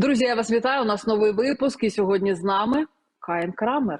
Друзі, я вас вітаю. У нас новий випуск. І сьогодні з нами Каїн Крамер.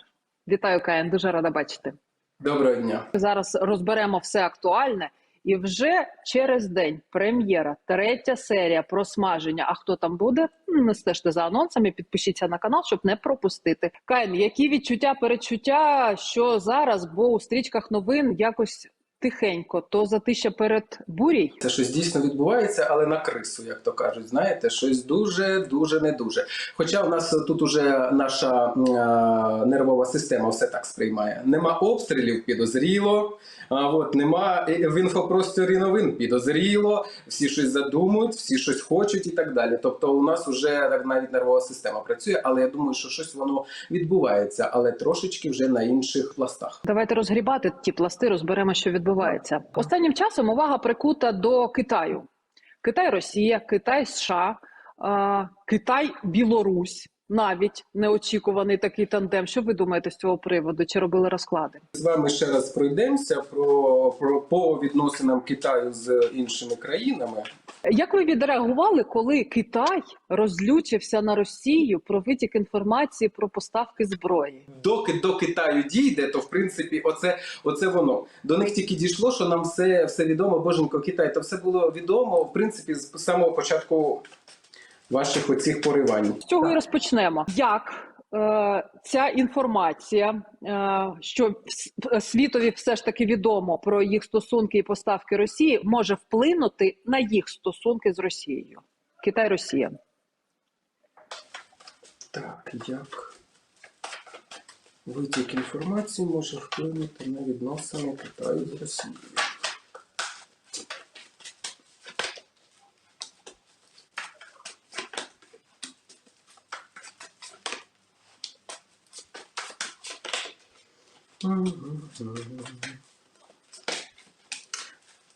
Вітаю, Каїн. Дуже рада бачити. Доброго дня. Зараз розберемо все актуальне. І вже через день прем'єра, третя серія про смаження. А хто там буде? Не стежте за анонсами. Підпишіться на канал, щоб не пропустити. Каїн, які відчуття, перечуття, що зараз, бо у стрічках новин якось тихенько, то затища перед бурій. Це щось дійсно відбувається, але на крису, як то кажуть. Знаєте, щось дуже, дуже не дуже. Хоча в нас тут уже наша е, нервова система все так сприймає. Нема обстрілів, підозріло. А от нема в інфопросторі новин підозріло. Всі щось задумують, всі щось хочуть і так далі. Тобто, у нас вже так навіть нервова система працює, але я думаю, що щось воно відбувається, але трошечки вже на інших пластах. Давайте розгрібати ті пласти, розберемо, що відбувається. Останнім часом увага прикута до Китаю. Китай, Росія, Китай, США, Китай, Білорусь. Навіть неочікуваний такий тандем. Що ви думаєте з цього приводу? Чи робили розклади? З вами ще раз пройдемося про, про по відносинам Китаю з іншими країнами. Як ви відреагували, коли Китай розлючився на Росію про витік інформації про поставки зброї? Доки до Китаю дійде, то в принципі, оце, оце воно. До них тільки дійшло, що нам все, все відомо. Боженько, Китай, то все було відомо, в принципі, з самого початку ваших оцих поривань. З цього і розпочнемо. Як е, ця інформація, е, що світові все ж таки відомо про їх стосунки і поставки Росії, може вплинути на їх стосунки з Росією? Китай, Росія. Так, як витік інформації може вплинути на відносини Китаю з Росією?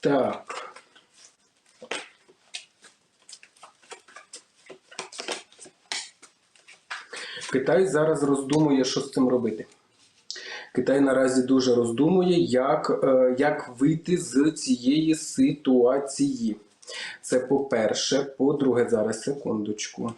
Так. Китай зараз роздумує, що з цим робити. Китай наразі дуже роздумує, як, е, як вийти з цієї ситуації. Це по-перше. По-друге, зараз секундочку.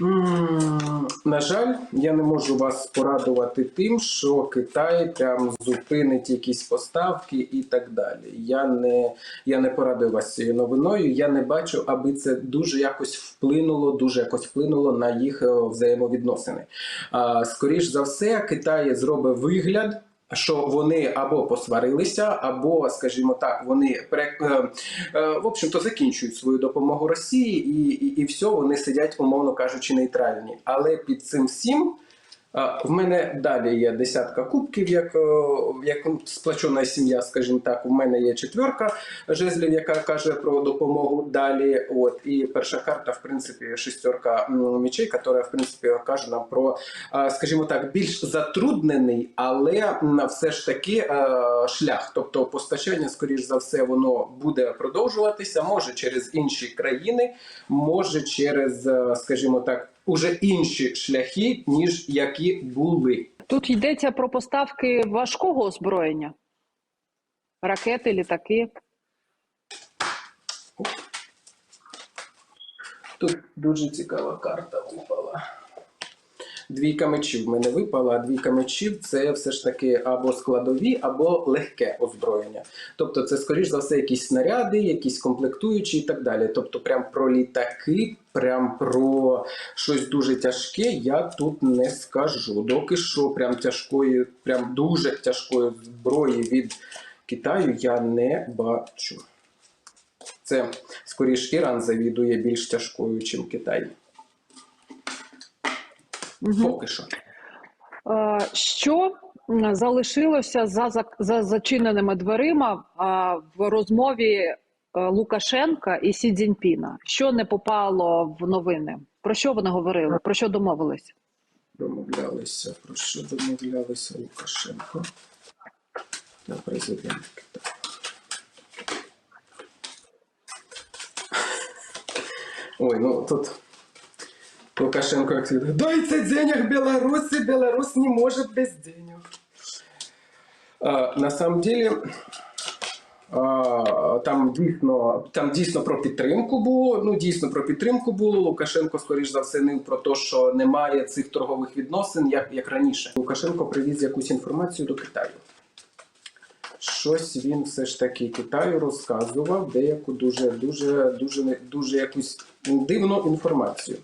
음, На жаль, я не можу вас порадувати тим, що Китай там зупинить якісь поставки і так далі. Я не, я не порадую вас цією новиною. Я не бачу, аби це дуже якось вплинуло, дуже якось вплинуло на їх е, взаємовідносини. А, скоріш за все, Китай зробить вигляд. Що вони або посварилися, або, скажімо так, вони пере- е, е, в общем-то закінчують свою допомогу Росії, і, і, і все, вони сидять, умовно кажучи, нейтральні. Але під цим всім в мене далі є десятка кубків, як, е, як сплачена сім'я, скажімо так. У мене є четверка жезлів, яка каже про допомогу далі. От і перша карта, в принципі, шестерка м, мечей, яка, в принципі, каже нам про, е, скажімо так, більш затруднений, але все ж таки е, шлях. Тобто постачання, скоріш за все, воно буде продовжуватися. Може через інші країни, може через, скажімо так, уже інші шляхи, ніж які були. Тут йдеться про поставки важкого озброєння, ракети, літаки. Тут дуже цікава карта випала. Двійка мечів в мене випала, двійка мечів це все ж таки або складові, або легке озброєння. Тобто, це, скоріш за все, якісь снаряди, якісь комплектуючі і так далі. Тобто, прям про літаки, прям про щось дуже тяжке, я тут не скажу. Доки що, прям тяжкої, прям дуже тяжкої зброї від Китаю я не бачу. Це скоріш Іран завідує більш тяжкою, ніж Китай. Мгм. Поки що. Е, Що залишилося за, зак- за зачиненими дверима а, в розмові е, Лукашенка і Сі Цзіньпіна? Що не попало в новини? Про що вони говорили? Про що домовились? Домовлялися. Про що домовлялися Лукашенко та президент Китаю? Ой, ну тут Лукашенко як завжди, Дайте денег Беларуси, Беларусь не может без денег. А, на самом деле, а, там дійсно, там дійсно про підтримку було. Ну, дійсно про підтримку було. Лукашенко, скоріш за все, нив про те, що немає цих торгових відносин, як, як раніше. Лукашенко привіз якусь інформацію до Китаю. Щось він все ж таки Китаю розказував, деяку дуже, дуже, дуже, дуже якусь дивну інформацію.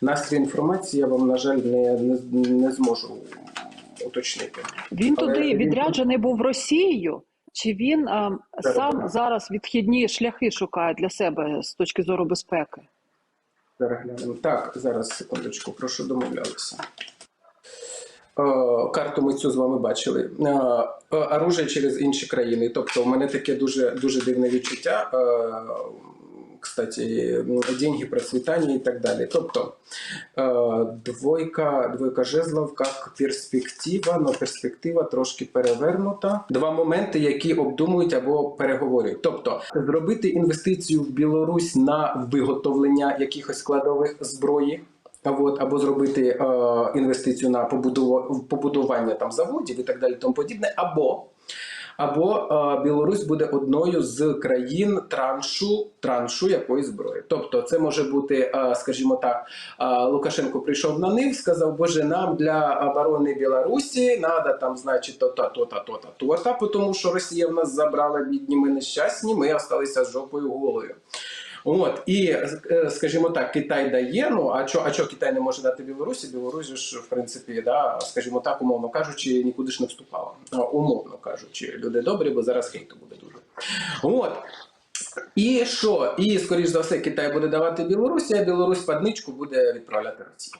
Настрій інформації я вам, на жаль, не, не, не зможу уточнити. Він Але туди він- відряджений був Росією, чи він Так, сам зараз відхідні шляхи шукає для себе з точки зору безпеки? Зараз. Так, зараз секундочку, про що домовлялися. Е, Карту ми цю з вами бачили. Е, е, Оружие через інші країни. Тобто, у мене таке дуже дуже дивне відчуття. Кстати, деньги, процвітання і так далі. Тобто е, двойка, двойка жезлов як перспектива, але перспектива трошки перевернута. Два моменти, які обдумують або переговорюють. Тобто зробити інвестицію в Білорусь на виготовлення якихось складових зброї. От, або зробити е, інвестицію на побудова- побудування там заводів і так далі, тому подібне, або, або е, Білорусь буде одною з країн траншу, траншу якоїсь зброї. Тобто, це може бути, е, скажімо так, е, Лукашенко прийшов на них, сказав, Боже, нам для оборони Білорусі треба там, значить, то-та, то-та, то-та, то-та, тому що Росія в нас забрала бідні, ми нещасні, ми залишилися з жопою голою. От і е, скажімо так, Китай дає. Ну а що, а що Китай не може дати Білорусі? Білорусь ж в принципі, да, скажімо так, умовно кажучи, нікуди ж не вступала. Умовно кажучи, люди добрі, бо зараз хейту буде дуже. От. І що? І скоріш за все, Китай буде давати Білорусі, а Білорусь падничку буде відправляти Росії.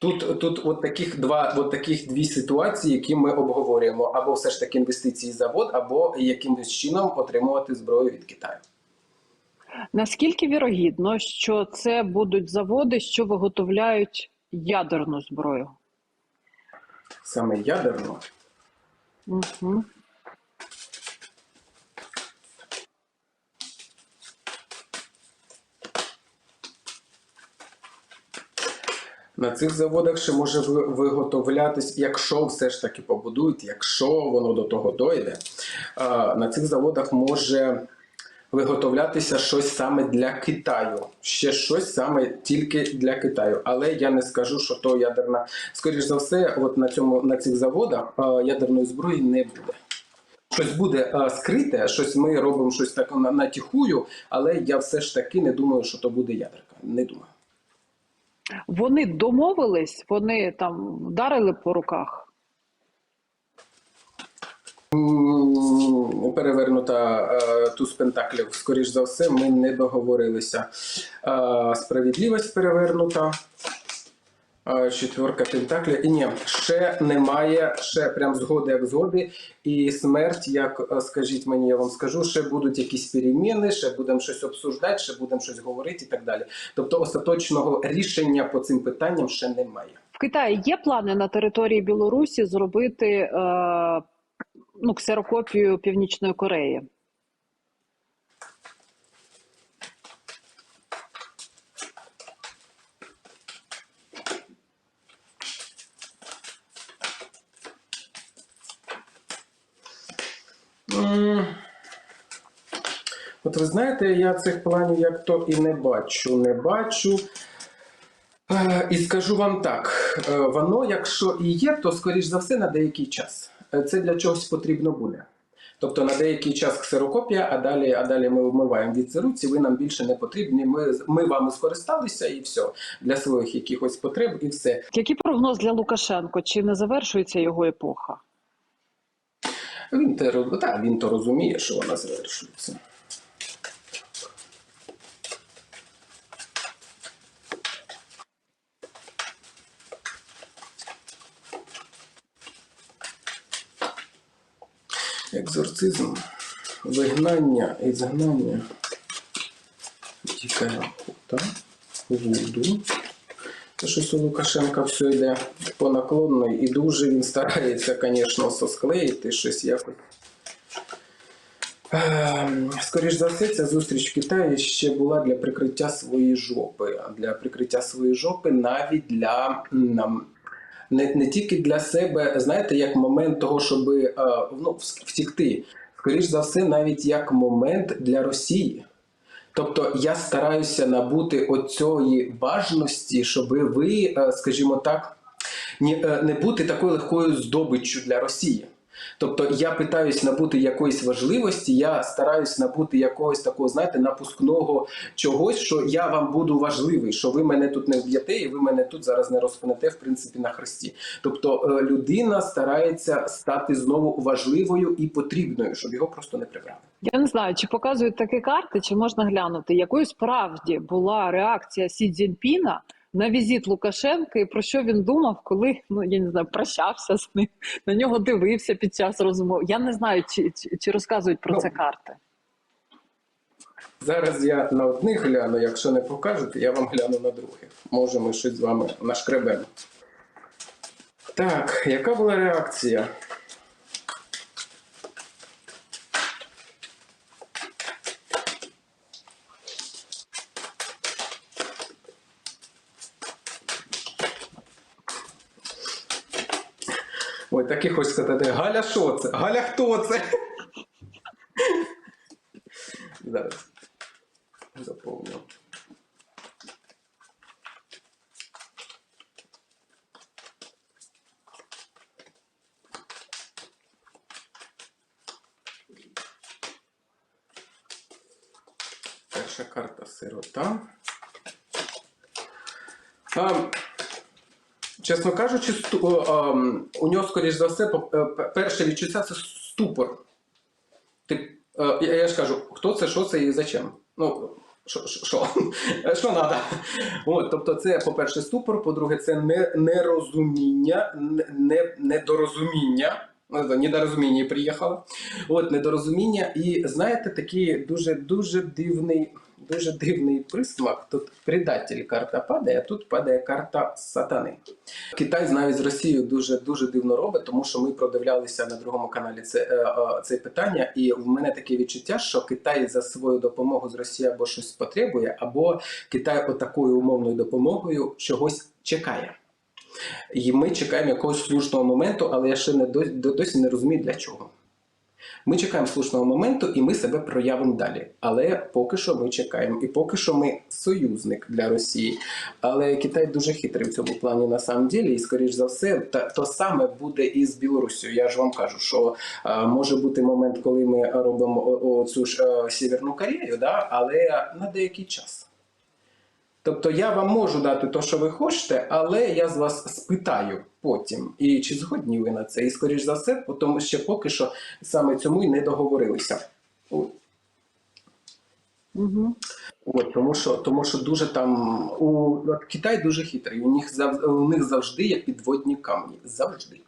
Тут, тут от таких два, от таких дві ситуації, які ми обговорюємо: або все ж таки інвестиції в завод, або якимось чином отримувати зброю від Китаю. Наскільки вірогідно, що це будуть заводи, що виготовляють ядерну зброю? Саме ядерно. Угу. На цих заводах ще може виготовлятись, якщо все ж таки побудують, якщо воно до того дойде, на цих заводах може виготовлятися щось саме для Китаю. Ще щось саме тільки для Китаю. Але я не скажу, що то ядерна. Скоріш за все, от на цьому на цих заводах а, ядерної зброї не буде. Щось буде а, скрите, щось ми робимо щось так на, натіхую, але я все ж таки не думаю, що то буде ядерка. Не думаю. Вони домовились, вони там вдарили по руках. Перевернута е, туз пентаклів, скоріш за все, ми не договорилися. Е, Справедливість перевернута. Е, Четверка пентаклів. І ні, ще немає, ще прям згоди як згоди. І смерть, як скажіть мені, я вам скажу, ще будуть якісь переміни, ще будемо щось обсуждати, ще будемо щось говорити і так далі. Тобто остаточного рішення по цим питанням ще немає. В Китаї є плани на території Білорусі зробити е, ну, ксерокопію Північної Кореї. От ви знаєте, я цих планів як то і не бачу. Не бачу. Е, І скажу вам так: е, воно, якщо і є, то скоріш за все на деякий час. Е, Це для чогось потрібно буде. Тобто на деякий час ксерокопія, а далі, а далі ми вмиваємо від церуці, ви нам більше не потрібні. Ми, ми вами скористалися і все для своїх якихось потреб, і все. Який прогноз для Лукашенко? Чи не завершується його епоха? Він, те, та, він то розуміє, що вона завершується. Екзорцизм, вигнання і згнання. Діка охота, вуду. Це щось у Лукашенка все йде по наклонної, і дуже він старається, звісно, сосклеїти щось якось. Ем, Скоріш за все, ця зустріч в Китаї ще була для прикриття своєї жопи. А Для прикриття своєї жопи навіть для м, не, не тільки для себе, знаєте, як момент того, щоб е, ну, втікти. Скоріш за все, навіть як момент для Росії. Тобто я стараюся набути оцієї важності, щоб ви, е, скажімо так, е, не бути такою легкою здобиччю для Росії. Тобто я питаюсь набути якоїсь важливості, я стараюсь набути якогось такого, знаєте, напускного чогось, що я вам буду важливий, що ви мене тут не вб'єте, і ви мене тут зараз не розпинете, в принципі, на хресті. Тобто е, людина старається стати знову важливою і потрібною, щоб його просто не прибрали. Я не знаю, чи показують такі карти, чи можна глянути, якою справді була реакція Сі Цзіньпіна на візит Лукашенка і про що він думав, коли ну я не знаю, прощався з ним, на нього дивився під час розмов. Я не знаю, чи, чи, чи розказують про Ну, це карти. Зараз я на одних гляну, якщо не покажете, я вам гляну на других. Може, ми щось з вами нашкребемо. Так, яка була реакція? Ой, так і сказати, Галя, що це? Галя, хто це? Зараз заповню. Перша карта сирота. Чесно кажучи, у нього, скоріш за все, е, перше відчуття це ступор. Ти, е, я, ж кажу, хто це, що це і зачем? Ну, що, що, що тобто, це, по-перше, ступор, по-друге, це нерозуміння, не, не, недорозуміння. Ну, Недорозуміння приїхало. От, недорозуміння. І знаєте, такий дуже дуже дивний, дуже дивний присмак. Тут предатель карта падає, а тут падає карта сатани. Китай навіть з Росією дуже дуже дивно робить, тому що ми продивлялися на другому каналі це, е, е, це питання, і в мене таке відчуття, що Китай за свою допомогу з Росією або щось потребує, або Китай отакою умовною допомогою чогось чекає. І ми чекаємо якогось слушного моменту, але я ще не досі не розумію для чого. Ми чекаємо слушного моменту і ми себе проявимо далі. Але поки що ми чекаємо. І поки що ми союзник для Росії. Але Китай дуже хитрий в цьому плані на самом ділі, і скоріш за все, та то саме буде і з Білорусією. Я ж вам кажу, що е, може бути момент, коли ми робимо цю ж е, Сєвєрну Корею, да, але на деякий час. Тобто я вам можу дати те, що ви хочете, але я з вас спитаю потім, і чи згодні ви на це. І скоріш за все, тому ще поки що саме цьому і не договорилися. Угу. От, тому що, тому що дуже там у от Китай дуже хитрий. У них зав, у них завжди є підводні камні. Завжди.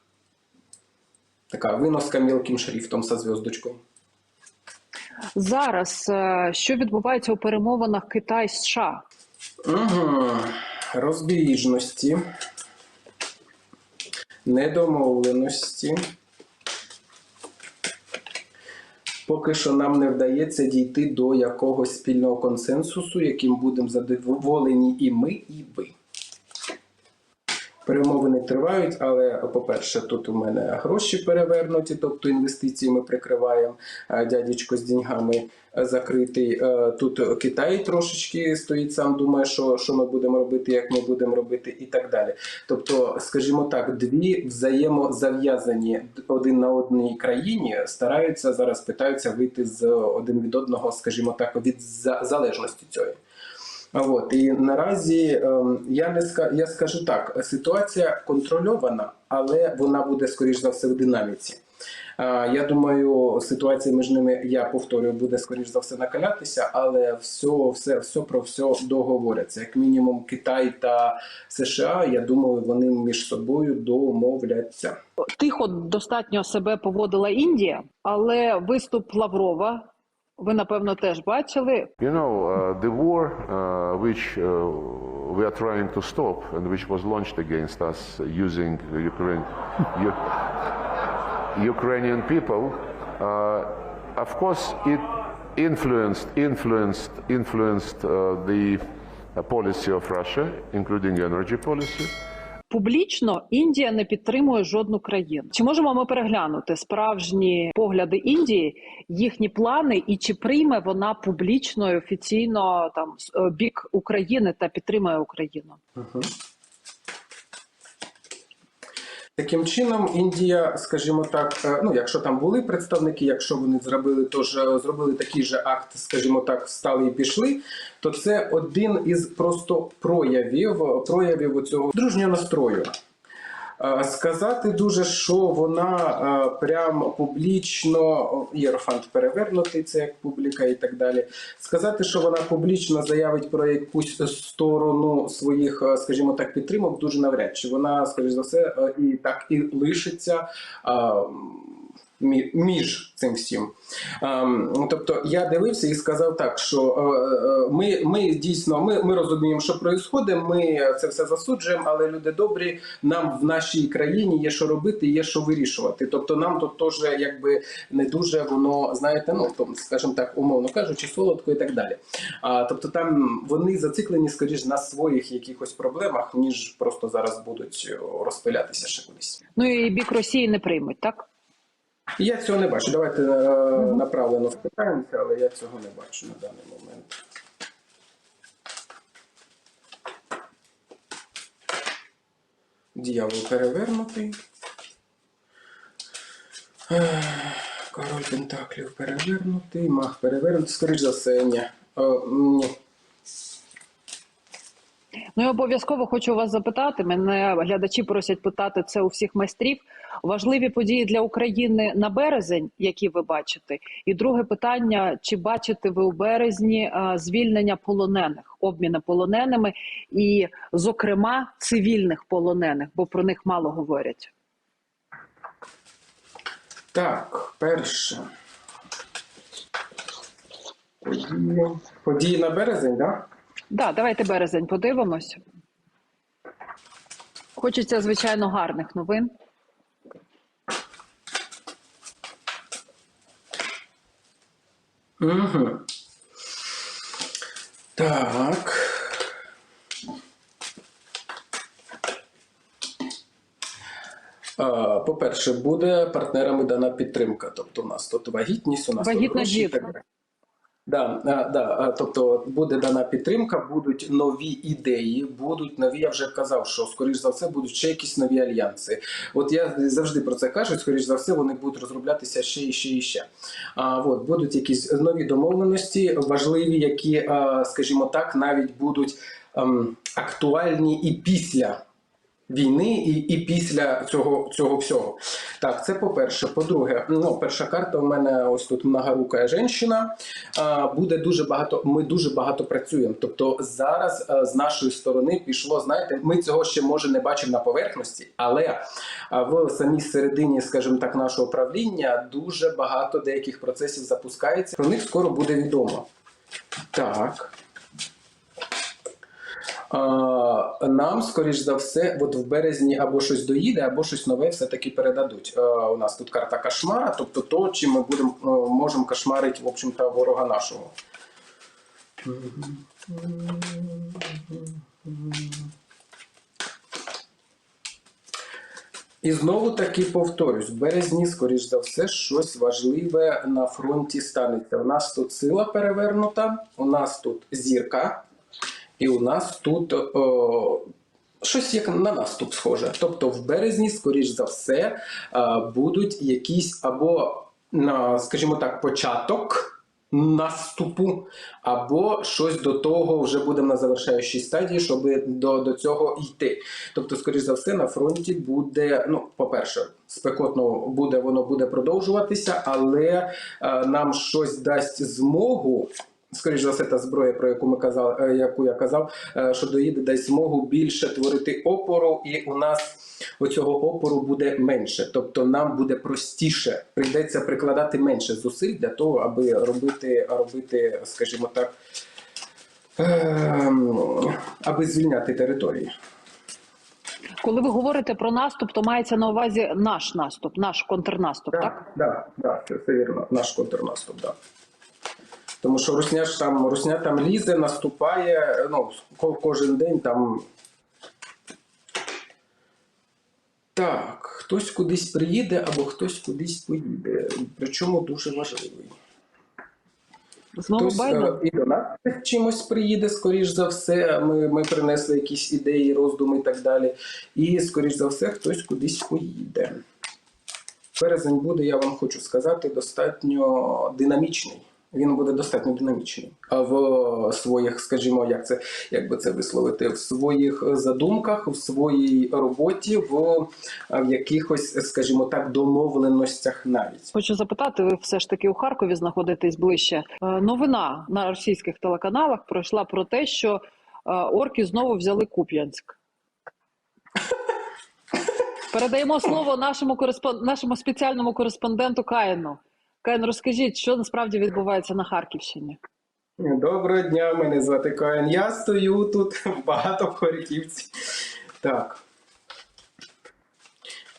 Така виноска мілким шрифтом со зв'язочкою. Зараз е, що відбувається у перемовинах Китай США? Угу. Розбіжності, недомовленості. Поки що нам не вдається дійти до якогось спільного консенсусу, яким будемо задоволені і ми, і ви. Перемовини тривають, але, по-перше, тут у мене гроші перевернуті, тобто інвестиції ми прикриваємо, дядечко з деньгами е, закритий. Е, Тут Китай трошечки стоїть сам, думає, що, що ми будемо робити, як ми будемо робити, і так далі. Тобто, скажімо так, дві взаємозав'язані один на одній країні стараються зараз питаються вийти з один від одного, скажімо так, від залежності цієї. От і наразі ем, я не ска я скажу так: ситуація контрольована, але вона буде скоріш за все в динаміці. Я думаю, ситуація між ними, я повторюю, буде скоріш за все накалятися, але все, все, все про все договоряться. Як мінімум, Китай та США, я думаю, вони між собою домовляться. Тихо достатньо себе поводила Індія, але виступ Лаврова ви напевно теж бачили. You know, uh, the war uh, which uh, we are trying to stop and which was launched against us using Ukraine, U- Ukrainian people, uh, of course, it influenced, influenced, influenced uh, the uh, policy of Russia, including energy policy. Публічно Індія не підтримує жодну країну. Чи можемо ми переглянути справжні погляди Індії, їхні плани, і чи прийме вона публічно і офіційно там е, бік України та підтримує Україну? Таким чином, Індія, скажімо так, е, ну якщо там були представники, якщо вони зробили то ж зробили такий же акт, скажімо так, встали і пішли, то це один із просто проявів проявів цього дружнього настрою. Сказати дуже, що вона прям публічно Єрофант перевернутий, це як публіка і так далі. Сказати, що вона публічно заявить про якусь сторону своїх, скажімо так, підтримок, дуже навряд чи вона, скоріш за все, і так і лишиться. Е, Між цим всім, Ем, тобто я дивився і сказав так, що е, е, ми, ми дійсно ми, ми розуміємо, що відбувається, ми це все засуджуємо, але люди добрі, нам в нашій країні є що робити, є що вирішувати. Тобто нам тут теж якби не дуже воно, знаєте, ну там, скажімо так, умовно кажучи, солодко і так далі. А тобто там вони зациклені скоріш на своїх якихось проблемах, ніж просто зараз будуть розпилятися ще кудись. Ну і бік Росії не приймуть, так? Я цього не бачу. Давайте е, направлено спитаємося, але я цього не бачу на даний момент. Діявол перевернутий. Король Пентаклів перевернутий, маг перевернутий. Скоріш за все, ні. Е, ні. Ну і обов'язково хочу вас запитати. Мене глядачі просять питати це у всіх майстрів. Важливі події для України на березень, які ви бачите. І друге питання: чи бачите ви у березні е, звільнення полонених, обміни полоненими, і, зокрема, цивільних полонених, бо про них мало говорять. Так, перше. Події, на березень, так? Да, давайте березень подивимось. Хочеться, звичайно, гарних новин. Угу. Так. По-перше, буде партнерами дана підтримка. Тобто, у нас тут вагітність, у нас тут Вагітна гроші і жінка. Так далі. Да, да, тобто буде дана підтримка, будуть нові ідеї, будуть нові. Я вже казав, що скоріш за все будуть ще якісь нові альянси. От я завжди про це кажу. Скоріш за все, вони будуть розроблятися ще і ще і ще. А от будуть якісь нові домовленості, важливі, які, скажімо так, навіть будуть ем, актуальні і після. Війни і, і після цього, цього всього. Так, це по-перше. По-друге, ну, перша карта у мене ось тут многорука жінка. Буде дуже багато. Ми дуже багато працюємо. Тобто зараз з нашої сторони пішло. Знаєте, ми цього ще може не бачимо на поверхності, але в самій середині, скажімо так, нашого правління дуже багато деяких процесів запускається. Про них скоро буде відомо. Так. Нам, скоріш за все, от в березні або щось доїде, або щось нове все-таки передадуть. У нас тут карта кошмара, тобто то, чим ми будемо е, можемо кошмарити, в общем-то, ворога нашого. І знову таки повторюсь, в березні, скоріш за все, щось важливе на фронті станеться. У нас тут сила перевернута, у нас тут зірка, і у нас тут о, щось як на наступ схоже. Тобто в березні, скоріш за все, е, будуть якісь або, скажімо так, початок. Наступу, або щось до того вже будемо на завершаючій стадії, щоб до, до цього йти. Тобто, скоріш за все, на фронті буде, ну, по-перше, спекотно буде, воно буде продовжуватися, але е, нам щось дасть змогу. Скоріш за все, та зброя, про яку ми казали, е, яку я казав, е, що доїде дасть змогу більше творити опору, і у нас оцього опору буде менше. Тобто нам буде простіше, прийдеться прикладати менше зусиль для того, аби робити, робити, скажімо так, ем, аби звільняти території. Коли ви говорите про наступ, то мається на увазі наш наступ, наш контрнаступ, так? Так, да, да, це все вірно. Наш контрнаступ, так. Да. Тому що Русня ж там, Русня там лізе, наступає, ну, кожен день там. Так, хтось кудись приїде або хтось кудись поїде. Причому дуже важливий. Знову Хтось Байден? е, і до нас чимось приїде, скоріш за все. Ми, ми принесли якісь ідеї, роздуми і так далі. І, скоріш за все, хтось кудись поїде. Березень буде, я вам хочу сказати, достатньо динамічний. Він буде достатньо динамічний. А в своїх, скажімо, як це як би це висловити, в своїх задумках, в своїй роботі, в, в якихось, скажімо так, домовленостях навіть. Хочу запитати, ви все ж таки у Харкові знаходитесь ближче. Е, Новина на російських телеканалах пройшла про те, що е, орки знову взяли Куп'янськ. Передаємо слово нашому кореспон... нашому спеціальному кореспонденту Каїну. Каїн, розкажіть, що насправді відбувається на Харківщині. Доброго дня, мене звати Каїн. Я стою тут багато в Хорьківці. Так.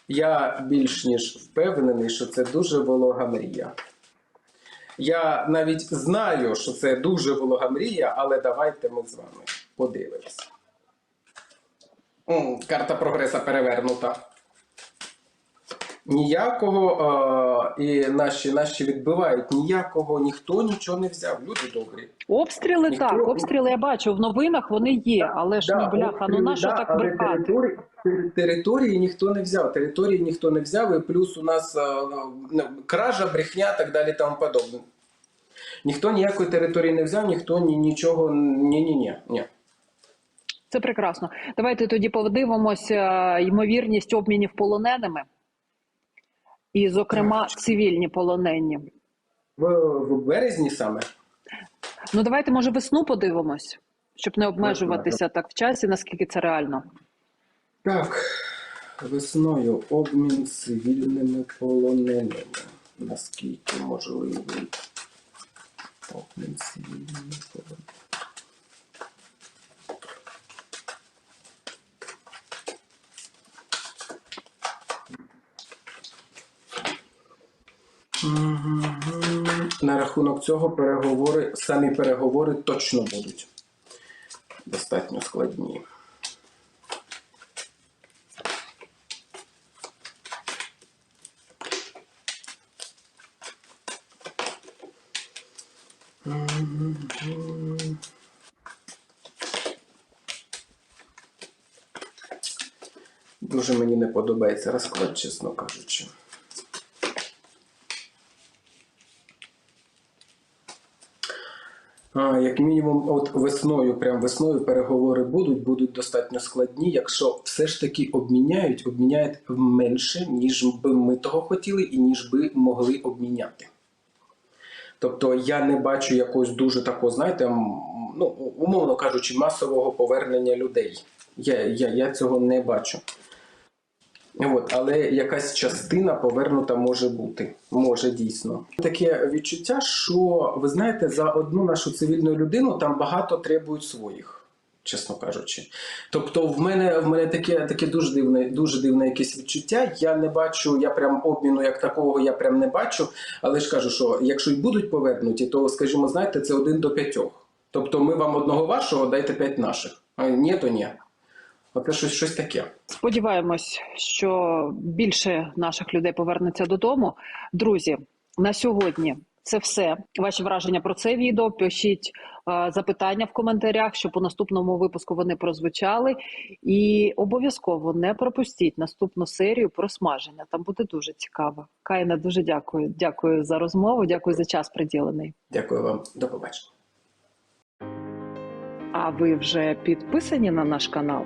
Я більш ніж впевнений, що це дуже волога мрія. Я навіть знаю, що це дуже волога мрія, але давайте ми з вами подивимось. Карта прогреса перевернута. Ніякого, е, і наші, наші відбивають, ніякого, ніхто нічого не взяв. Люди добрі. Обстріли Ніхто- так, обстріли я бачу в новинах. Вони є, але ж Да, ну бляха, ну обстріли, на що да, так брехати? Території, території ніхто не взяв. Території ніхто не взяв, і плюс у нас е, кража, брехня, так далі, тому подобне. Ніхто ніякої території не взяв, ніхто ні, нічого. Ні, ні, ні, ні. Це прекрасно. Давайте тоді подивимося ймовірність обмінів полоненими, і, зокрема, цивільні полонені. В, в березні саме. Ну давайте, може, весну подивимось, щоб не обмежуватися так в часі, наскільки це реально. Так, весною обмін цивільними полоненими. Наскільки можливий обмін цивільними полоненими? На рахунок цього переговори, самі переговори точно будуть достатньо складні. Дуже мені не подобається розклад, чесно кажучи. Як мінімум, от весною, прям весною переговори будуть, будуть достатньо складні. Якщо все ж таки обміняють, обміняють менше, ніж би ми того хотіли, і ніж би могли обміняти. Тобто я не бачу якогось дуже такого, знаєте, ну, умовно кажучи, масового повернення людей. Я, я, я цього не бачу. От, але якась частина повернута може бути. Може дійсно. Таке відчуття, що ви знаєте, за одну нашу цивільну людину там багато требують своїх, чесно кажучи. Тобто, в мене в мене таке, таке дуже дивне, дуже дивне якесь відчуття. Я не бачу, я прям обміну як такого, я прям не бачу. Але ж кажу, що якщо й будуть повернуті, то скажімо, знаєте, це один до п'ятьох. Тобто, ми вам одного вашого, дайте п'ять наших. А ні, то ні. Оце щось, щось таке. Сподіваємось, що більше наших людей повернеться додому. Друзі, на сьогодні це все. Ваші враження про це відео. Пишіть е, запитання в коментарях, щоб у наступному випуску вони прозвучали. І обов'язково не пропустіть наступну серію про смаження. Там буде дуже цікаво. Кайна, дуже дякую. Дякую за розмову. Дякую за час приділений. Дякую вам, до побачення. А ви вже підписані на наш канал?